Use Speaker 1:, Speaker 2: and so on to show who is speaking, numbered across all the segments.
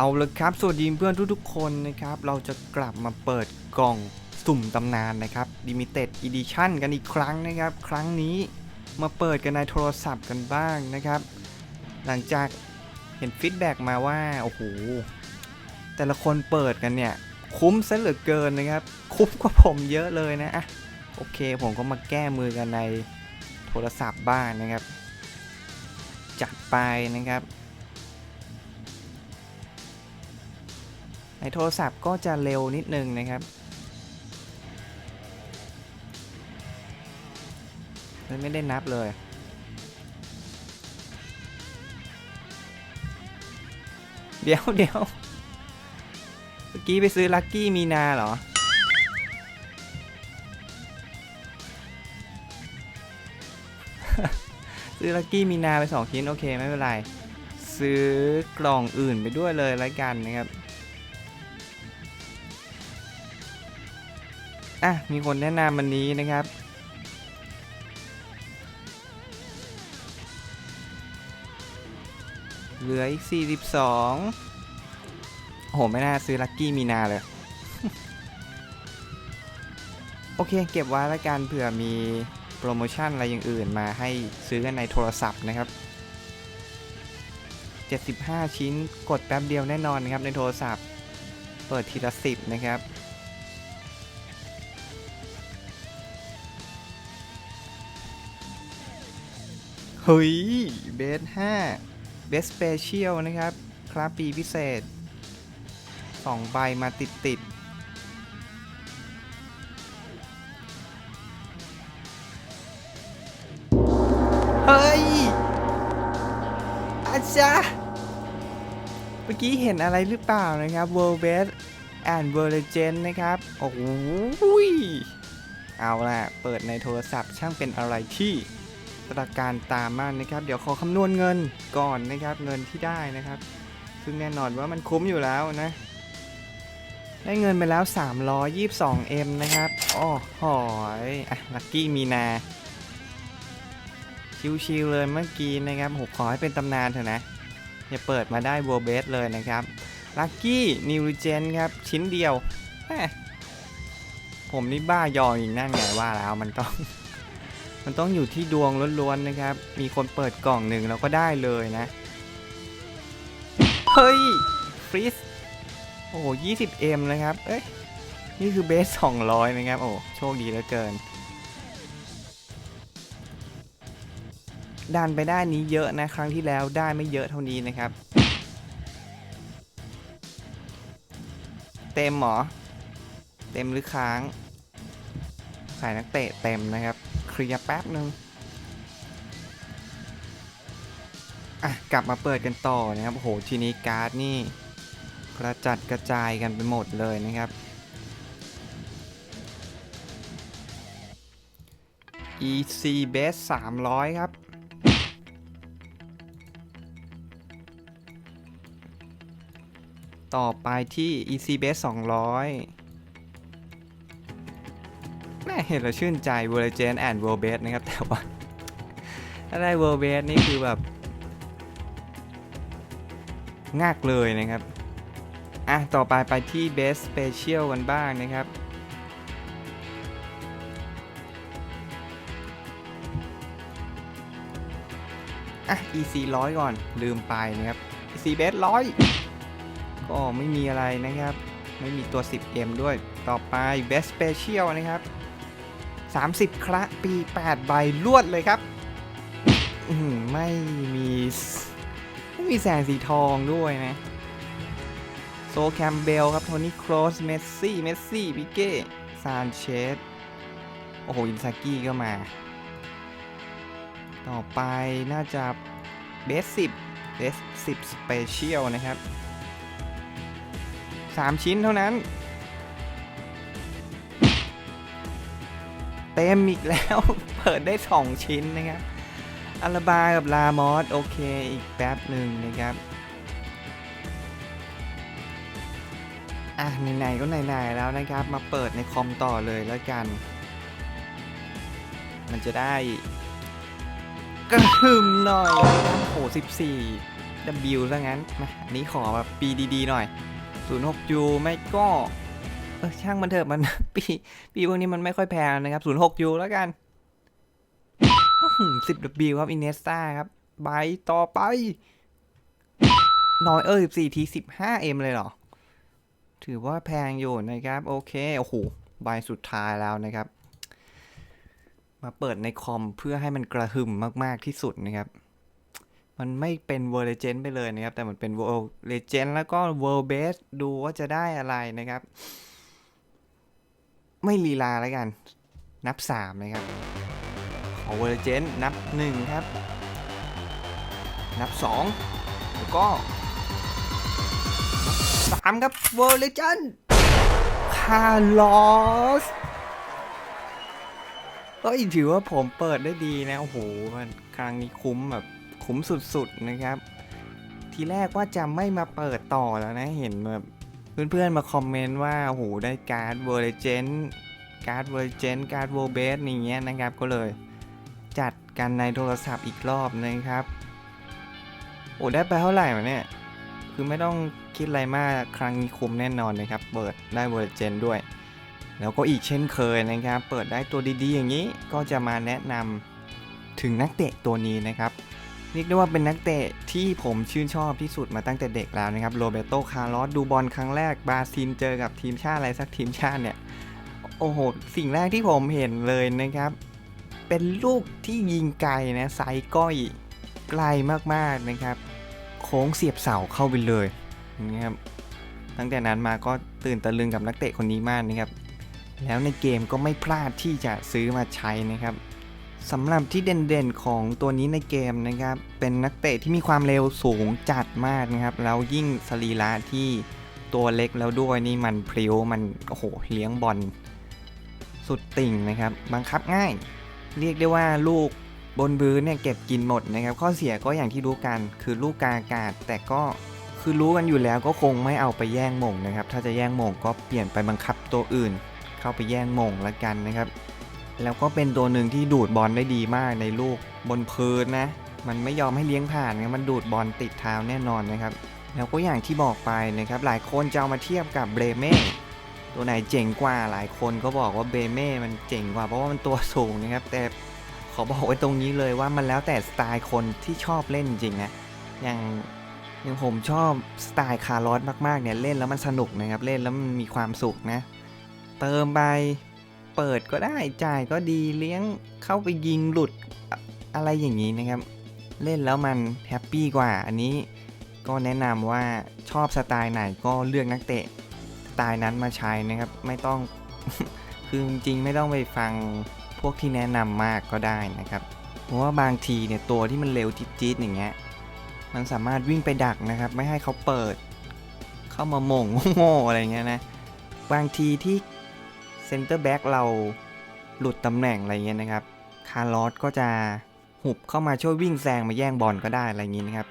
Speaker 1: เอาลยครับ สวัสดีเพื่อนทุกๆคนนะครับ เราจะกลับมาเปิดกล่องสุ่มตำนานนะครับ Limited Edition กันอีกครั้งนะครับ ครั้งนี้มาเปิดกันในโทรศัพท์กันบ้างนะครับ หลังจากเห็นฟีดแบ็กมาว่า โอ้โห แต่ละคนเปิดกันเนี่ย คุ้มซะเหลือเกินนะครับ คุ้มกว่าผมเยอะเลยนะอะโอเค ผมก็มาแก้มือกันในโทรศัพท์บ้างนะครับ จัดไปนะครับ ในโทรศัพท์ก็จะเร็วนิดนึงนะครับเลยไม่ได้นับเลย เดี๋ยวเดี๋ยวเมื่อกี้ไปซื้อลักกี้มีนาเหรอ ซื้อลักกี้มีนาไป2ชิ้น โอเค ไม่เป็นไร ซื้อกล่องอื่นไปด้วยเลยแล้วกันนะครับ อะมีคนแนะนำวันนี้นะครับ เหลืออีก 42โอ้โหไม่น่าซื้อลัคกี้มีนาเลย โอเค เก็บไว้แล้วกันเผื่อมีโปรโมชั่นอะไรอย่างอื่นมาให้ซื้อกันในโทรศัพท์นะครับ 75 ชิ้นกดแป๊บเดียวแน่นอนนะครับในโทรศัพท์ เปิดทีละ 10 นะครับ เฮ้ยเบส5เบสสเปเชียลนะครับ ครับปีพิเศษ2ใบมาติดติดๆเฮ้ย อาจารย์เมื่อกี้เห็นอะไรหรือเปล่านะครับ World Best and World Legend นะครับ โอ้โหยเอาล่ะ เปิดในโทรศัพท์ช่างเป็นอะไรที่ ตระการตามมากนะครับ เดี๋ยวขอคำนวณเงินก่อนนะครับ เงินที่ได้นะครับ ซึ่งแน่นอนว่ามันคุ้มอยู่แล้วนะ ได้เงินไปแล้ว 322M นะครับอ้อหอยอะลักกี้มีนาชิวๆเลยเมื่อกี้นะครับผมขอให้เป็นตำนานเถอะนะอย่าเปิดมาได้บัวเบสเลยนะครับลักกี้นิวเจนครับ ชิ้นเดียวผมนี่บ้ายออีกนั่นไงว่าแล้วมันต้อง มันต้องอยู่ที่ดวงล้วนๆนะครับ มีคนเปิดกล่องหนึ่งแล้วก็ได้เลยนะ เฮ้ยฟรีสโอ้โห 20M นะครับ เอ้ย นี่คือเบส 200 นะครับ โอ้ โชคดีเหลือเกิน ดันไปได้นี้เยอะนะ ครั้งที่แล้วได้ไม่เยอะเท่านี้นะครับ เต็มหรอ เต็มหรือค้างใส่นักเตะเต็มนะครับ ลียร์แป๊บนึงอะกลับมาเปิดกันต่อนะครับโอ้โหทีนี้การ์ดนี่กระจัดกระจายกันไปหมดเลยนะครับ EC Base 300 ครับ ต่อไปที่ EC Base 200 แม่เห็นแล้วชื่นใจ w o r l g e n and World Base นะครับ แต่ว่าถ้าได้ World Base นี่คือแบบงากเลยนะครับ อะ ต่อไปไปที่ Best Special กันบ้างนะครับอะ EC ร้อยก่อนลืมไปนะครับ EC Best ร้อยก็ไม่มีอะไรนะครับ ไม่มีตัว 10M ด้วย ต่อไป Best Special นะครับ 30 คระปี 8 ใบลวดเลยครับไม่มีไม่มีแสงสีทองด้วยนะ โซแคมเบลครับ โทนี่ครอส เมสซี่ เมสซี่ปิเก้ ซานเชส โอ้โห อินซากิก็มา ต่อไปน่าจะเบสสิบเบสสิบสเปเชียลนะครับ 3 ชิ้นเท่านั้น เต็มอีกแล้ว เปิดได้ 2 ชิ้นนะครับอาราบากับลามอสโอเคอีกแป๊บหนึ่งนะครับอะไหนๆก็ไหนๆแล้วนะครับ มาเปิดในคอมต่อเลยแล้วกัน มันจะได้กระหึ่มหน่อยโอ้โห14 W ซะงั้นมาอันนี้ขอแบบปีดีๆหน่อย 06U ไม่ก็ เออช่างมันเถอะมัน ปีปีพวกนี้มันไม่ค่อยแพงนะครับ 06U แล้วกันอื้อหือ 10W ครับ Iniesta ครับใบต่อไป น้อยเออ14ที 15M เลยเหรอ ถือว่าแพงอยู่นะครับ โอเค โอ้โหใบสุดท้ายแล้วนะครับ มาเปิดในคอมเพื่อให้มันกระหึ่มมาก ๆ ที่สุดนะครับ มันไม่เป็นเวอร์เลเจนไปเลยนะครับ แต่มันเป็นเวอร์เลเจนแล้วก็เวอร์เบสดูว่าจะได้อะไรนะครับ ไม่ลีลาแล้วกัน นับ 3 นะครับ ขอเวอร์เลจนนับ 1 ครับ นับ 2 แล้วก็นับ3ครับเวอร์เลเจนคาร์ลอสก็ถือว่าผมเปิดได้ดีนะ โอ้โหมันครั้งนี้คุ้มแบบคุ้มสุดๆนะครับ ทีแรกว่าจะไม่มาเปิดต่อแล้วนะเห็นแบบ เพื่อนๆมาคอมเมนต์ว่าโอ้โหได้การ์ดเวอร์เจนการ์ดเวอร์เจนการ์ดเวอร์เบสอย่างเงี้ยนะครับก็เลยจัดกันในโทรศัพท์อีกรอบนะครับ โอ้ได้ไปเท่าไหร่วะเนี่ย คือไม่ต้องคิดอะไรมากครั้งนี้คุ้มแน่นอนนะครับ เปิดได้เวอร์เจนด้วย แล้วก็อีกเช่นเคยนะครับ เปิดได้ตัวดีๆ อย่างนี้ก็จะมาแนะนำถึงนักเตะตัวนี้นะครับ เรียกได้ว่าเป็นนักเตะที่ผมชื่นชอบที่สุดมาตั้งแต่เด็กแล้วนะครับโรเบโตคาร์ลอสดูบอลครั้งแรกบราซิลเจอกับทีมชาติอะไรสักทีมชาติเนี่ย โอ้โห สิ่งแรกที่ผมเห็นเลยนะครับ เป็นลูกที่ยิงไกลนะไซก้อยไกลมากๆนะครับ โค้งเสียบเสาเข้าไปเลยนะครับตั้งแต่นั้นมาก็ตื่นตะลึงกับนักเตะคนนี้มากนะครับ แล้วในเกมก็ไม่พลาดที่จะซื้อมาใช้นะครับ สำหรับที่เด่นๆของตัวนี้ในเกมนะครับ เป็นนักเตะที่มีความเร็วสูงจัดมากนะครับ แล้วยิ่งสรีระที่ตัวเล็กแล้วด้วยนี่มันพริ้วมันโอ้โหเลี้ยงบอลสุดติ่งนะครับ บังคับง่าย เรียกได้ว่าลูกบนบื้อเนี่ยเก็บกินหมดนะครับ ข้อเสียก็อย่างที่รู้กันคือลูกกาอากาศ แต่ก็คือรู้กันอยู่แล้วก็คงไม่เอาไปแย่งมงนะครับ ถ้าจะแย่งมงก็เปลี่ยนไปบังคับตัวอื่น เข้าไปแย่งมงละกันนะครับ แล้วก็เป็นตัวหนึ่งที่ดูดบอลได้ดีมากในลูกบนพื้นนะ มันไม่ยอมให้เลี้ยงผ่านนะมันดูดบอลติดเท้าแน่นอนนะครับ แล้วก็อย่างที่บอกไปนะครับหลายคนจะเอามาเทียบกับเบรเม่ตัวไหนเจ๋งกว่าหลายคนก็บอกว่าเบรเม่มันเจ๋งกว่าเพราะว่ามันตัวสูงนะครับ แต่ขอบอกไว้ตรงนี้เลยว่ามันแล้วแต่สไตล์คนที่ชอบเล่นจริงนะอย่างอย่างผมชอบสไตล์คาร์ลอสมากๆเนี่ยเล่นแล้วมันสนุกนะครับเล่นแล้วมันมีความสุขนะ เติมไป เปิดก็ได้จ่ายก็ดีเลี้ยงเข้าไปยิงหลุดอะไรอย่างนี้นะครับ เล่นแล้วมันแฮปปี้กว่าอันนี้ก็แนะนำว่าชอบสไตล์ไหนก็เลือกนักเตะสไตล์นั้นมาใช้นะครับ ไม่ต้องคือจริงไม่ต้องไปฟังพวกที่แนะนำมากก็ได้นะครับ เพราะว่าบางทีเนี่ยตัวที่มันเร็วจี๊ดๆอย่างเงี้ยมันสามารถวิ่งไปดักนะครับ ไม่ให้เขาเปิด เข้ามาม่งโง่ๆอะไรเงี้ยนะบางทีที่ เซนเตอร์แบ็กเราหลุดตำแหน่งอะไรเงี้ยนะครับ คาร์ลอสก็จะหุบเข้ามาช่วยวิ่งแซงมาแย่งบอลก็ได้อะไรอย่างนี้นะครับ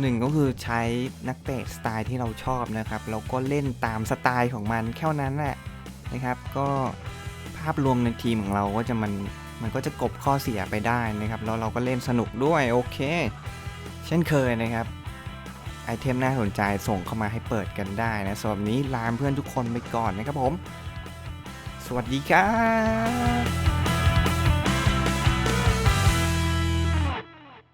Speaker 1: หนึ่งก็คือใช้นักเตะสไตล์ที่เราชอบนะครับแล้วก็เล่นตามสไตล์ของมันแค่นั้นแหละนะครับ ก็ภาพรวมในทีมของเราก็จะมันมันก็จะกบข้อเสียไปได้นะครับ แล้วเราก็เล่นสนุกด้วยโอเค เช่นเคยนะครับไอเทมน่าสนใจส่งเข้ามาให้เปิดกันได้นะสำหรับนี้ลาเพื่อนทุกคนไปก่อนนะครับผม สวัสดีครับ